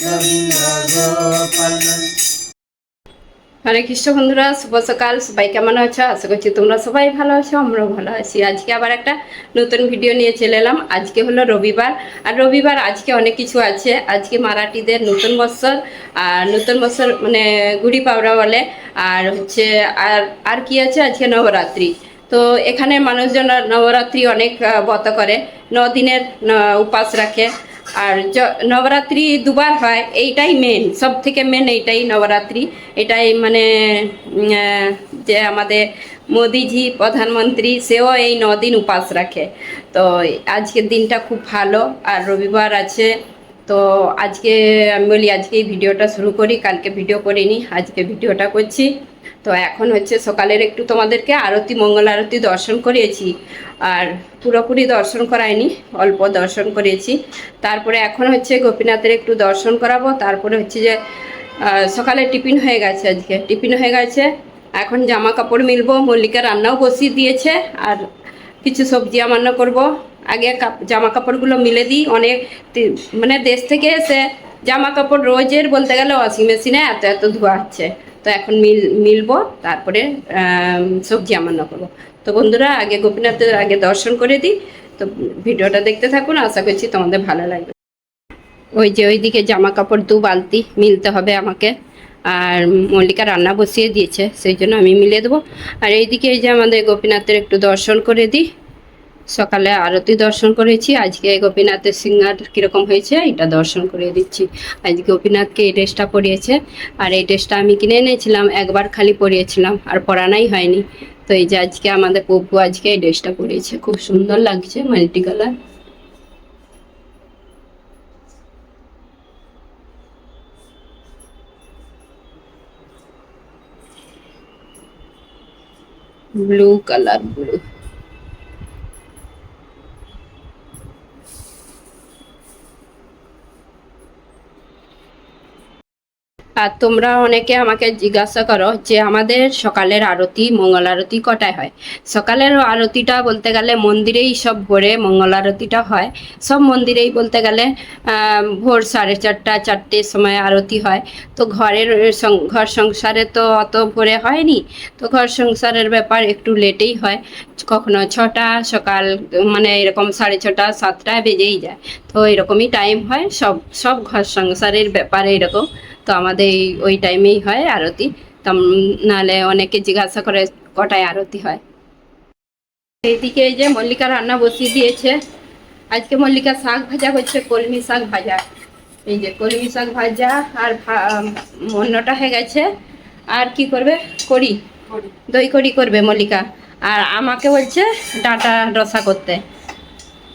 Govinda Gopalan হরে কৃষ্ণ বন্ধুরা, শুভ সকাল। সবাই কেমন আছো? আশা করছি তোমরা সবাই ভালো আছো, আমরাও ভালো আছি। আজকে আবার একটা নতুন ভিডিও নিয়ে চলে এলাম। আজকে হলো রবিবার। আর রবিবার আজকে অনেক কিছু আছে। আজকে মারাঠিদের নতুন বৎসর আর নতুন বৎসর মানে গুড়ি পাওড়া বলে। আর হচ্ছে, আর আর কি আছে? আজকে নবরাত্রি। তো এখানে মানুষজন নবরাত্রি অনেক ব্রত করে। ন দিনের উপাস রাখে। আর নবরাত্রি দুবার হয়, এইটাই মেন সব থেকে মেন এইটাই নবরাত্রি। এটাই মানে যে আমাদের মোদিজি, প্রধানমন্ত্রী, সেও এই দিন উপাস রাখে। তো আজকের দিনটা খুব ভালো, আর রবিবার আছে। তো আজকে, আমি বলি আজকে এই ভিডিওটা শুরু করি, কালকে ভিডিও করিনি আজকে ভিডিওটা করছি। তো এখন হচ্ছে সকালের একটু তোমাদেরকে আরতি, মঙ্গল আরতি দর্শন করিয়েছি। আর পুরোপুরি দর্শন করায়নি অল্প দর্শন করিয়েছি। তারপরে এখন হচ্ছে গোপীনাথের একটু দর্শন করাবো। তারপরে হচ্ছে যে সকালে টিফিন হয়ে গেছে আজকে। টিফিন হয়ে গেছে, এখন জামা কাপড় মিলবো, মল্লিকা রান্নাও বসিয়ে দিয়েছে, আর কিছু সবজি আমান্য করব। আগে জামা কাপড়গুলো মিলে দিই, অনেক মানে দেশ থেকে এসে জামা কাপড় রোজের বলতে গেলে ওয়াশিং মেশিনে এত এত ধোয়া হচ্ছে। তো এখন মিল, মিলবো, তারপরে সবজি আমান্য করব। তো বন্ধুরা, আগে গোপীনাথের আগে দর্শন করে দিই। তো ভিডিওটা দেখতে থাকুন, আশা করছি তোমাদের ভালো লাগবে। ওই যে ওইদিকে জামা কাপড় দু বালতি মিলতে হবে আমাকে, আর মল্লিকা রান্না বসিয়ে দিয়েছে, সেই জন্য আমি মিলে দেবো। আর এইদিকে এই যে আমাদের গোপীনাথের একটু দর্শন করে দিই। সকালে আরতি দর্শন করেছি। আজকে গোপীনাথের সিঙ্গার কীরকম হয়েছে, এটা দর্শন করে দিচ্ছি। আজ গোপীনাথকে এই ড্রেসটা পরিয়েছে। আর এই ড্রেসটা আমি কিনে এনেছিলাম, একবার খালি পরিয়েছিলাম, আর পরানাই হয়নি। তো এই যে আজকে আমাদের পপু আজকে এই ড্রেসটা পরিয়েছে। খুব সুন্দর লাগছে multi colour. Blue colour, blue. আর তোমরা অনেকে আমাকে জিজ্ঞাসা করো যে আমাদের সকালের আরতি, মঙ্গল আরতি কটায় হয়? সকালের আরতিটা বলতে গেলে মন্দিরেই সব ভোরে মঙ্গল আরতিটা হয়। সব মন্দিরেই বলতে গেলে ভোর সাড়ে চারটা চারটের সময় আরতি হয়। তো ঘরের ঘর সংসারে তো অত ভোরে হয়নি। তো ঘর সংসারের ব্যাপার একটু লেটেই হয়। কখনো ছটা সকাল মানে এরকম সাড়ে ছটা সাতটায় বেজেই যায়। তো এরকমই টাইম হয়। সব সব ঘর সংসারের ব্যাপারে এরকম। তো আমাদের এই- ওই টাইমেই হয় আরতি। তো নাহলে অনেকে জিজ্ঞাসা করে কটায় আরতি হয়। এইদিকে এই যে মল্লিকা রান্না বসিয়ে দিয়েছে। আজকে মল্লিকা শাক ভাজা হচ্ছে কলমি শাক ভাজা। এই যে কলমি শাক ভাজা আর অন্যটা হয়ে গেছে। আর কি করবে? করি দই করি করবে মল্লিকা। আর আমাকে বলছে ডাঁটা রসা করতে।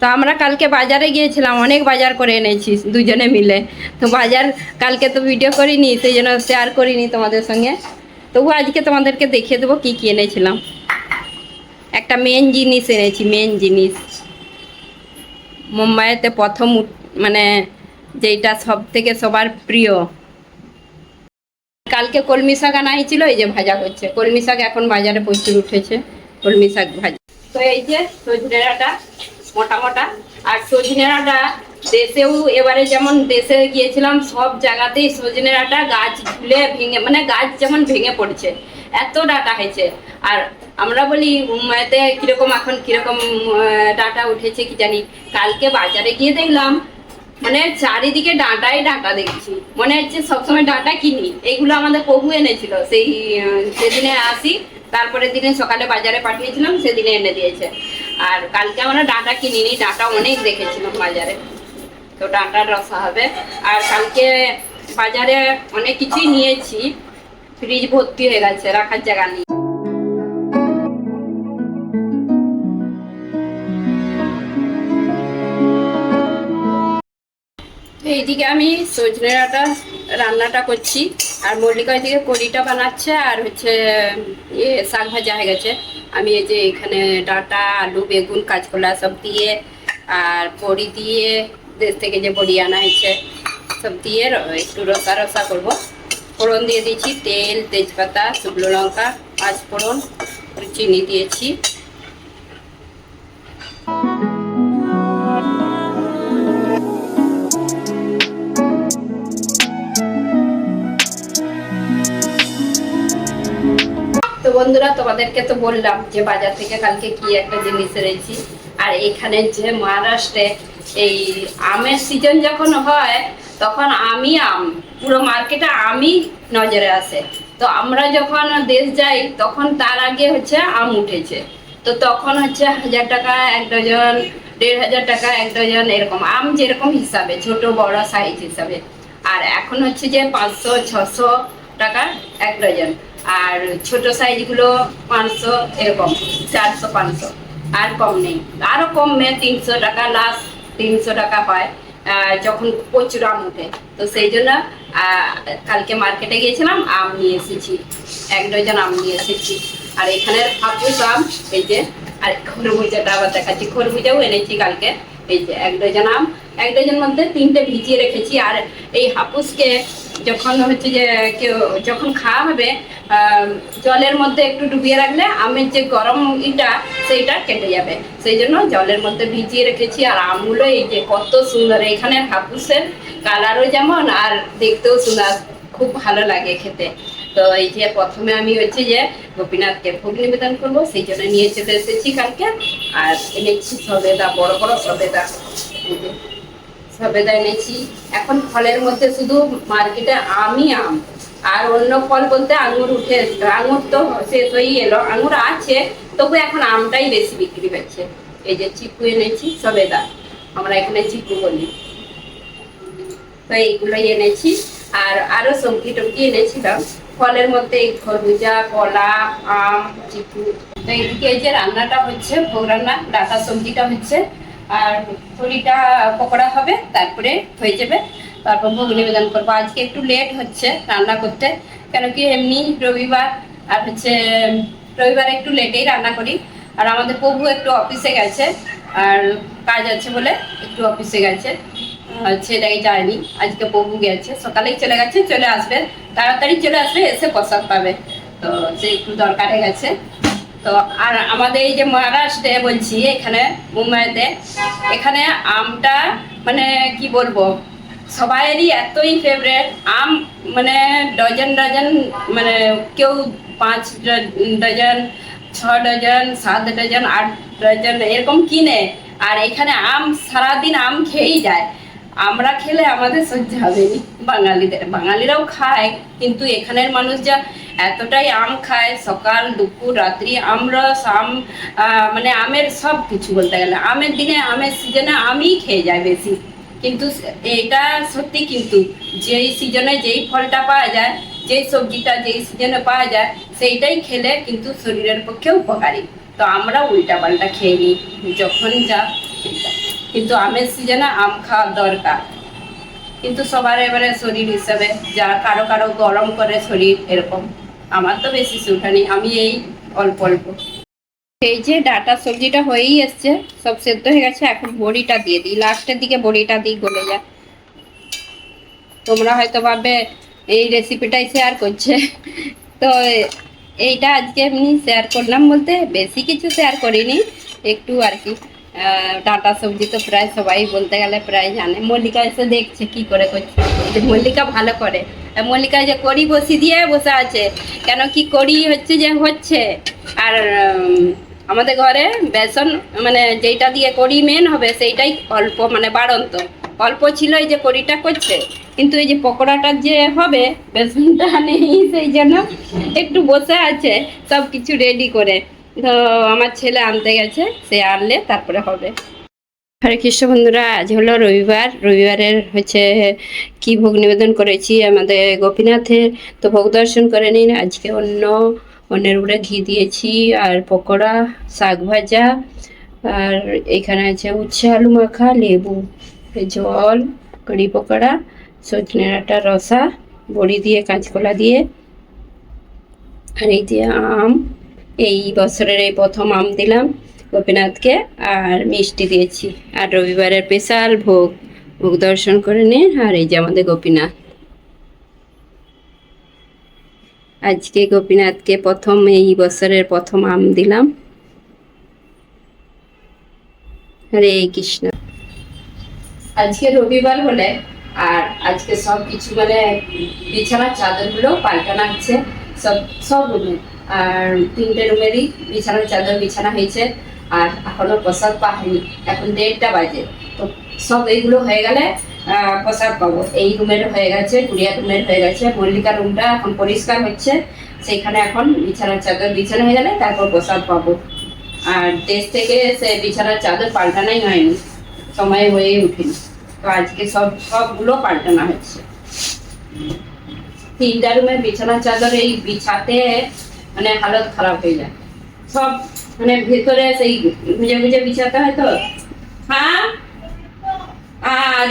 তো আমরা কালকে বাজারে গিয়েছিলাম, অনেক বাজার করে এনেছি দুজনে মিলে। তো বাজার কালকে তো ভিডিও করিনি, সেই জন্য শেয়ার করিনি তোমাদের সঙ্গে। তবু আজকে তোমাদেরকে দেখিয়ে দেবো কী কী এনেছিলাম। একটা মেন জিনিস এনেছি মেন জিনিস। মুম্বাইতে প্রথম মানে যেটা সব থেকে সবার প্রিয়। কালকে কলমি শাক আনা হয়েছিল, এই যে ভাজা করছে কলমি শাক এখন বাজারে প্রচুর উঠেছে, কলমি শাক ভাজা। তো এই যে সজনে ডাঁটা। মোটা মোটা আর সজনে ডাঁটা দেশেও এবারে যেমন দেশে গিয়েছিলাম, সব জায়গাতেই সজনে ডাঁটা গাছ ঝুলে ভেঙে মানে গাছ যেমন ভেঙে পড়ছে, এত ডাঁটা হয়েছে। আর আমরা বলি এতে কীরকম এখন কীরকম ডাঁটা উঠেছে কি জানি। কালকে বাজারে গিয়ে দেখলাম মানে চারিদিকে ডাঁটাই ডাঁটা দেখছি। মনে হচ্ছে সবসময় ডাঁটা কিনি। এইগুলো আমাদের প্রভু এনেছিল। সেই সেদিনে আসি তারপরে দিনে সকালে বাজারে পাঠিয়েছিলাম, সেদিনে এনে দিয়েছে। আর কালকে আমরা ডাটা কিনিনি, ডাটা অনেক দেখেছিলাম বাজারে। তো ডাটার রসা হবে। আর কালকে বাজারে অনেক কিছুই নিয়েছি। ফ্রিজ ভর্তি হয়ে গেছে, রাখার জায়গা নেই। এইদিকে আমি সজনে ডাঁটা রান্নাটা করছি। আর মল্লিকা ওইদিকে কড়িটা বানাচ্ছে আর হচ্ছে ইয়ে শাক ভাজা হয়ে গেছে। আমি এই যে এখানে ডাঁটা, আলু, বেগুন, কাঁচকলা সব দিয়ে আর বড়ি দিয়ে দেশ থেকে যে বড়ি আনা হয়েছে, সব দিয়ে একটু রসা রসা করব। ফোড়ন দিয়ে দিয়েছি তেল, তেজপাতা, শুকনো লঙ্কা পাঁচ ফোড়ন একটু চিনি দিয়েছি। বন্ধুরা, তোমাদেরকে তো বললাম যে বাজার থেকে কালকে কি একটা জিনিস এনেছি। আর এখানে যে মহারাষ্ট্রে এই আমের সিজন যখন হয়, তখন আমি আম, পুরো মার্কেটে আমি নজরে আসে। তো আমরা যখন দেশ যাই, তখন তার আগে হচ্ছে আম উঠেছে। তো তখন হচ্ছে হাজার টাকা, এক ডজন, দেড় হাজার টাকা, এক ডজন, এরকম আম যেরকম হিসাবে, ছোট, বড় সাইজ হিসাবে। আর এখন হচ্ছে যে পাঁচশো, ছশো টাকা, এক ডজন। আর ছোট সাইজগুলো পাঁচশো এরকম, চারশো, পাঁচশো, আর কম নেই। আরও কমে তিনশো টাকা লাস্ট তিনশো টাকা হয় যখন প্রচুর আম উঠে তো সেই জন্য কালকে মার্কেটে গিয়েছিলাম, আম নিয়ে এসেছি, এক ডজন আম নিয়ে এসেছি। আর এখানের হাপুস আম, এই যে, আর খরবুজাটা আবার দেখাচ্ছি। খরবুজাও এনেছি কালকে, এই যে, এক ডজন আম। এক ডজন মধ্যে তিনটে ভিজিয়ে রেখেছি। আর এই হাপুসকে যখন হচ্ছে যে কেউ যখন খাওয়া হবে জলের মধ্যে একটু ডুবিয়ে রাখলে আমের যে গরম ইটা, সেইটা কেটে যাবে। সেই জন্য জলের মধ্যে ভিজিয়ে রেখেছি। আর আমগুলো এই যে কত সুন্দর এখানে হাপুসের কালারও যেমন, আর দেখতেও সুন্দর, খুব ভালো লাগে খেতে। তো এই যে প্রথমে আমি হচ্ছে যে গোপীনাথকে ভোগ নিবেদন করব, সেই জন্য নিয়ে চলে এসেছি কালকে। আর এনেছি সবেদা, বড় বড় সবেদা। সবেদা এনেছি। এখন ফলের মধ্যে শুধু মার্কেটে আমই আম। আর অন্য ফল বলতে আঙুর উঠে, আঙুর তো শেষ হয়েই এলো। আঙুর আছে, তবু এখন আমটাই বেশি বিক্রি হচ্ছে। এই যে চিকু এনেছি সবেদা আমরা এখানে চিকু বলি। তো এইগুলোই এনেছি। আর আরও সবজি টবজি এনেছিলাম। ফলের মধ্যে এই খরবুজা, কলা, আম, চিকু। তো এদিকে এই যে রান্নাটা হচ্ছে, ভোগ রান্না, ডাটা সবজিটা হচ্ছে। আর পুরিটা পকোড়া হবে, তারপরে হয়ে যাবে। তারপর ভোগ নিবেদন করব। আজকে একটু লেট হচ্ছে রান্না করতে, কেন কি এমনি রবিবার, আর হচ্ছে রবিবার একটু লেটেই রান্না করি। আর আমাদের প্রভু একটু অফিসে গেছে, আর কাজ আছে বলে একটু অফিসে গেছে। ছেলেই যায়নি, আজকে প্রভু গেছে। সকালেই চলে গেছে, চলে আসবে, তাড়াতাড়ি চলে আসবে, এসে প্রসাদ পাবে। তো সে একটু দরকারে গেছে। তো আর আমাদের এই যে মহারাষ্ট্রে বলছি, এখানে মুম্বাইতে, এখানে আমটা মানে কি বলব, সবাইয়েরই এতই ফেভারেট আম মানে ডজন ডজন মানে কেউ পাঁচ ডজন ছ ডজন সাত ডজন আট ডজন এরকম কিনে। আর এখানে আম সারাদিন আম খেয়েই যায়। আমরা খেলে আমাদের সহ্য হবে নি বাঙালিদের, বাঙালিরাও খায়, কিন্তু এখানের মানুষ যা এতটাই আম খায়, সকাল, দুপুর, রাত্রি আমরস আম মানে আমের সব কিছু বলতে গেলে। আমের দিনে, আমের সিজনে আমই খেয়ে যায় বেশি। কিন্তু এটা সত্যি কিন্তু যেই সিজনে যেই ফলটা পাওয়া যায়, যেই সবজিটা যেই সিজনে পাওয়া যায়, সেইটাই খেলে কিন্তু শরীরের পক্ষে উপকারী। তো আমরা উল্টা পাল্টা খেয়ে নিই। যখন যা। কিন্তু আমের সিজনে আম খাওয়ার দরকার। কিন্তু সবার এবারে শরীর হিসাবে যা কারও কারও গরম করে শরীর এরকম, আমার তো বেশি সুঠানি আমি এই অল্প অল্প। এই যে ডাটা সবজিটা হয়েই এসছে, সব সেদ্ধ হয়ে গেছে, এখন বড়িটা দিয়ে দিই, লাস্টের দিকে বড়িটা দিই গলে যায়। তোমরা হয়তো ভাবে এই রেসিপিটাই শেয়ার করছে। তো এইটা আজকে এমনি শেয়ার করলাম বলতে বেশি কিছু শেয়ার করিনি, একটু আর কি। ডাঁটা সবজি তো প্রায় সবাই বলতে গেলে প্রায় জানে। মল্লিকা এসে দেখছে কি করে করছে। যে মল্লিকা ভালো করে। মল্লিকা যে কড়ি বসি দিয়ে বসে আছে। কেন কি করি হচ্ছে যে হচ্ছে। আর আমাদের ঘরে বেসন মানে যেইটা দিয়ে কড়ি মেন হবে সেইটাই অল্প মানে বাড়ন্ত। অল্প ছিল এই যে কড়িটা করছে। কিন্তু এই যে পকোড়াটা যে হবে, বেসনটা নেই, সেই জন্য একটু বসে আছে। সব কিছু রেডি করে। তো আমার ছেলে আনতে গেছে, সে আনলে তারপরে হবে। হরে কৃষ্ণ বন্ধুরা, আজ হলো রবিবার। রবিবারের হচ্ছে কি ভোগ নিবেদন করেছি আমাদের গোপীনাথের। তো ভোগ দর্শন করে নিন। আজকে অন্য অন্যের উপরে ঘি দিয়েছি, আর পকোড়া, শাক ভাজা, আর এখানে আছে উচ্ছে, আলু মাখা, লেবু, জল, কড়ি পকোড়া, সজনে ডাঁটা রসা, বড়ি দিয়ে, কাঁচকলা দিয়ে, আর এই দিয়ে আম এই বছরের এই প্রথম আম দিলাম গোপীনাথকে আর মিষ্টি দিয়েছি। আর রবিবারের স্পেশাল ভোগ ভোগ দর্শন করে নিন আর এই যে আমাদের গোপীনাথ। আজকে গোপীনাথকে প্রথম এই বছরের প্রথম আম দিলাম। হরে কৃষ্ণ। আজকে রবিবার হলে আর আজকে সব কিছু মানে বিছানার চাদরগুলো পাল্টানো হচ্ছে, সব সব রুমে আর তিনটে রুমেরই বিছানার চাদর বিছানা হয়েছে। আর এখনও প্রসাদ পাইনি। এখন দেড়টা বাজে। তো সব এইগুলো হয়ে গেলে প্রসাদ পাবো। এই রুমের হয়ে গেছে, গুড়িয়া রুমের হয়ে গেছে। মল্লিকা রুমটা এখন পরিষ্কার হচ্ছে। সেখানে এখন বিছানার চাদর বিছানা হয়ে গেলে তারপর প্রসাদ পাবো। আর দেশ থেকে সে বিছানার চাদর পাল্টানোই হয়নি। সময় হয়েই উঠেনি তো আজকে সব, সবগুলো পাল্টানো হচ্ছে। তিনটা রুমের বিছানার চাদর এই বিছাতে মানে হালত খারাপ হয়ে যায়। সব মানে ভেতরে সেই গুজে গুজে বিছাতে হয় তো? হ্যাঁ? আর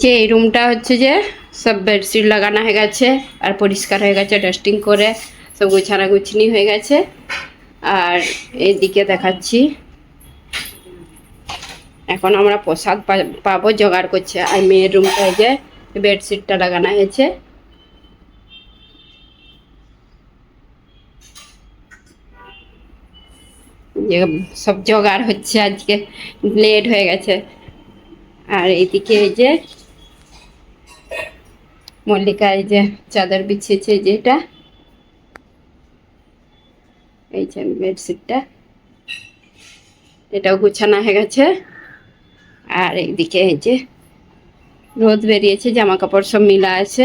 যে এই রুমটা হচ্ছে যে সব বেডশিট লাগানো হয়ে গেছে আর পরিষ্কার হয়ে গেছে ডাস্টিং করে সব গুছানা গুছনি হয়ে গেছে। আর এইদিকে দেখাচ্ছি। এখন আমরা প্রসাদ পাবো, জোগাড় করছে। আর মেয়ের রুমটা যে বেডশিটটা লাগানো হয়েছে। সব জোগাড় হচ্ছে, আজকে লেট হয়ে গেছে। আর এইদিকে এই যে মল্লিকা এই যে চাদর বিছিয়েছে যেটা এই যে বেডশিটটা। এটাও গুছানো হয়ে গেছে। আর এইদিকে এই যে রোদ বেরিয়েছে জামা কাপড় সব মিলা আছে।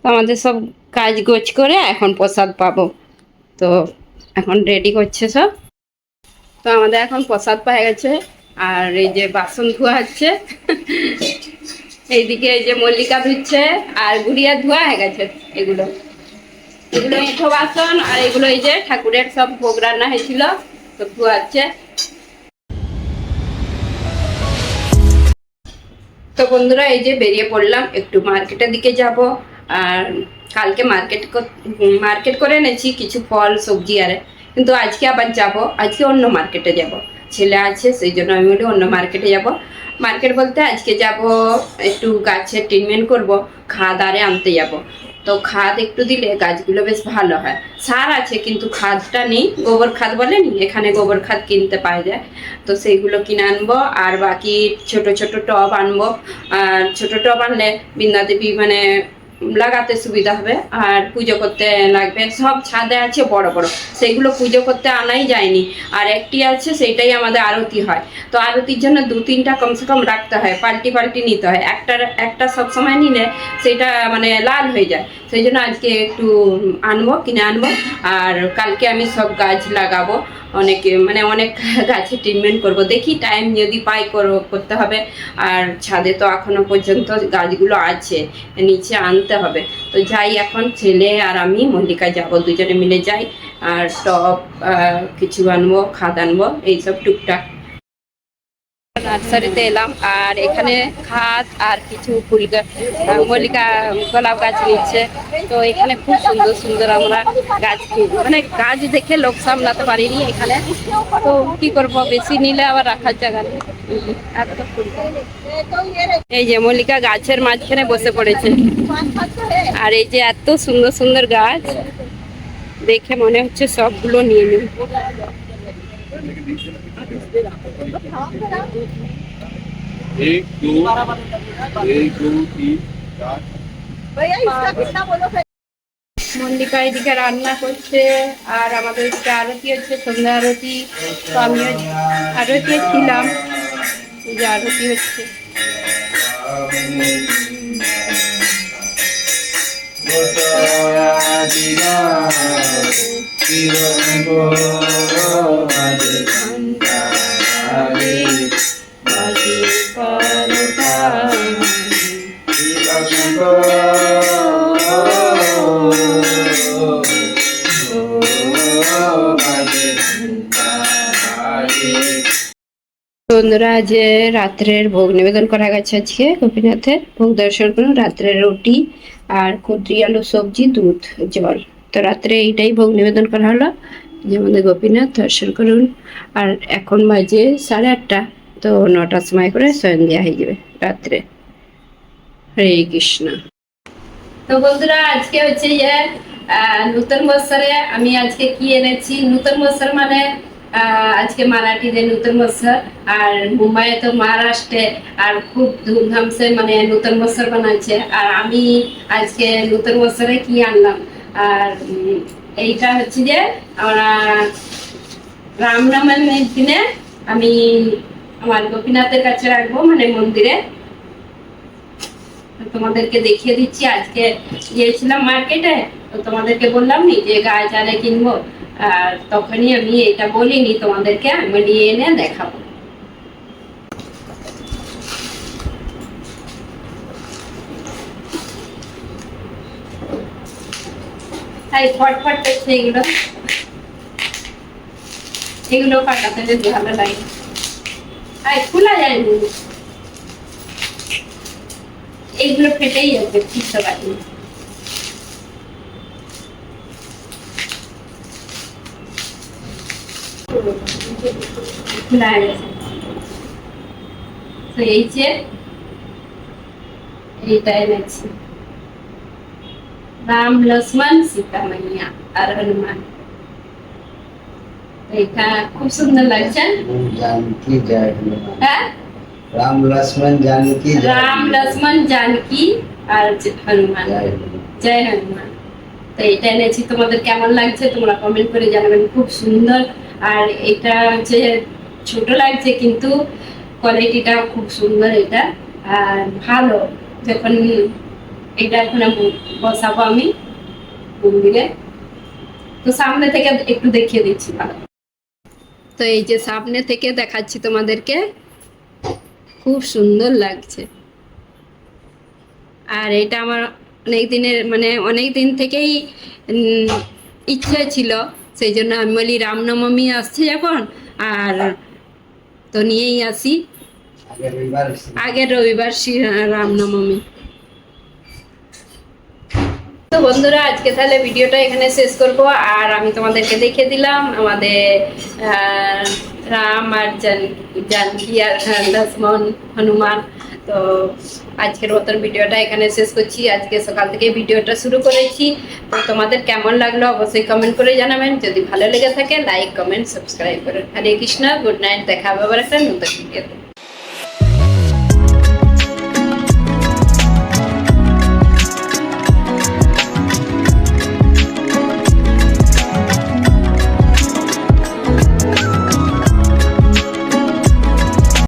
তো আমাদের সব কাজ গোছ করে এখন প্রসাদ পাবো। তো এখন রেডি করছে সব। তো আমাদের এখন প্রসাদ পাওয়া গেছে। আর এই যে বাসন ধোয়া হচ্ছে। এইদিকে এই যে মল্লিকা ধুচ্ছে, আর গুড়িয়া ধোয়া হয়ে গেছে এগুলো। এগুলো এঁঠো বাসন আর এগুলো এই যে ঠাকুরের সব ভোগ রান্না হয়েছিল সব ধোয়া হচ্ছে তো বন্ধুরা, এই যে বেরিয়ে পড়লাম, একটু মার্কেটের দিকে যাব। আর কালকে মার্কেট মার্কেট করে এনেছি কিছু ফল, সবজি আরে, কিন্তু আজকে আবার যাব, আজকে অন্য মার্কেটে যাব। ছেলে আছে, সেই জন্য আমি বলি অন্য মার্কেটে যাব। মার্কেট বলতে আজকে যাব, একটু গাছের ট্রিটমেন্ট করব, খাদ আরে আনতে যাব। তো খাদ একটু দিলে গাছগুলো বেশ ভালো হয়। সার আছে, কিন্তু খাদটা নেই। গোবর খাদ বলে নি, এখানে গোবর খাদ কিনতে পাওয়া যায়। তো সেইগুলো কিনে আনব, আর বাকি ছোট ছোট টব আনব। আর ছোট টব আনলে বৃন্দাদেবী মানে লাগাতে সুবিধা হবে, আর পুজো করতে লাগবে। সব ছাদে আছে বড় বড়, সেগুলো পুজো করতে আনাই যায়নি। আর একটি আছে সেইটাই আমাদের আরতি হয়। তো আরতির জন্য দু তিনটা কমসে কম রাখতে হয়, পাল্টি পাল্টি নিতে হয়। একটা একটা সবসময় নিলে সেটা মানে লাল হয়ে যায়। সেই জন্য আজকে একটু আনব, কিনে আনব। আর কালকে আমি সব গাছ লাগাবো। অনেকে মানে অনেক গাছে ট্রিটমেন্ট করব। দেখি টাইম যদি পাই করো, করতে হবে। আর ছাদে তো এখনও পর্যন্ত গাছগুলো আছে, নিচে আনতে হবে। তো যাই, এখন ছেলে আর আমি মল্লিকা যাব, দুজনে মিলে যাই। আর টপ কিছু আনব, খাদ আনব, এইসব টুকটাক। নার্সারিতে এলাম আর এখানে খাদ আর কিছু ফুল মল্লিকা গোলাপ গাছ নিচ্ছে তো এখানে খুব সুন্দর সুন্দর আমরা গাছ মানে গাছ দেখে লোক সামলাতে পারিনি এখানে। তো কি করব, বেশি নিলে আবার রাখার জায়গা নেই। এই যে মল্লিকা গাছের মাঝখানে বসে পড়েছে। আর এই যে এত সুন্দর সুন্দর গাছ, দেখে মনে হচ্ছে সবগুলো নিয়ে নিই एक दो एक दो तीन चार भैया इसका कितना बोलो फिर মল্লিকা এদিকে রান্না করছে আর আমাদের এদিকে আরতি হচ্ছে সন্ধ্যা আরতি তো আমিও আরতি ছিলাম এই যে আরতি হচ্ছে বাজে বন্ধুরা যে রাত্রের ভোগ নিবেদন করা গেছে আজকে গোপীনাথের। ভোগ দর্শন করুন, রাত্রের রুটি আর কুদ্রি আলু, সবজি, দুধ, জল। তো রাত্রে এইটাই ভোগ নিবেদন করা হলো। যে আমাদের গোপীনাথ দর্শন করুন। আর এখন বাজে সাড়ে আটটা, তো নটার সময় করে শয়ন দেওয়া হয়ে যাবে রাত্রে। হরে কৃষ্ণ। তো বন্ধুরা, আজকে হচ্ছে যে নূতন বৎসরে আমি আজকে কি এনেছি? নূতন বৎসর মানে আজকে মারাঠিদের নূতন বৎসর আর মুম্বাইয়ে তো মহারাষ্ট্রে, আর খুব ধুমধাম সে মানে নূতন বৎসর বানাচ্ছে। আর আমি আজকে নূতন বৎসরে কি আনলাম? আর এইটা হচ্ছে যে আমরা রামনবমীর দিনে আমি আমার গোপীনাথের কাছে রাখব মানে মন্দিরে। তোমাদেরকে দেখিয়ে দিচ্ছি, আজকে গিয়েছিলাম মার্কেটে তো তোমাদেরকে বললাম নি যে গায়ে চালে কিনবো। আর তখনই আমি এটা বলিনি, তোমাদেরকে আমি নিয়ে এনে দেখাবো। তাই ফটফট করছে এগুলো। এগুলো ফাটাতে যদি ভালো লাগে। আর খোলা যায়নি এইগুলো ফেটেই যাবে বুঝতে পারি রাম লক্ষ্মণ সীতা মাইয়া আর হনুমান। খুব সুন্দর লাগছে। হ্যাঁ? রাম লক্ষ্মণ জানকি রাম লক্ষ্মণ জানকি আর হনুমান? জয় হনুমান। তো এটা এনেছি তোমাদের কেমন লাগছে তোমরা কমেন্ট করে জানাবেন। খুব সুন্দর আর এটা হচ্ছে ছোট লাগছে, কিন্তু কোয়ালিটিটা খুব সুন্দর এটা। আর ভালো, যখন এটা এখন বসাবো আমি মন্দিরে। তো সামনে থেকে একটু দেখিয়ে দিচ্ছি, ভালো। তো এই যে সামনে থেকে দেখাচ্ছি তোমাদেরকে, খুব সুন্দর লাগছে। আর এটা আমার অনেক দিনের মানে অনেক দিন থেকেই ইচ্ছে ছিল সেই জন্য আমি বলি রামনবমী আসছে যখন? আর তো নিয়েই আসি। আগের রবিবার রামনবমী তো বন্ধুরা আজকে তাহলে ভিডিওটা এখানে শেষ করব। আর আমি তোমাদেরকে দেখে দিলাম আমাদের রাম আর জানকি আর লক্ষ্মণ হনুমান। তো আজকের মতন ভিডিওটা এখানে শেষ করছি। আজকে সকাল থেকে ভিডিওটা শুরু করেছি। তো তোমাদের কেমন লাগল অবশ্যই কমেন্ট করে জানাবেন। যদি ভালো লেগে থাকে লাইক কমেন্ট সাবস্ক্রাইব করুন হরে কৃষ্ণ গুড নাইট দেখা হবে আবার একটা নতুন ভিডিওতে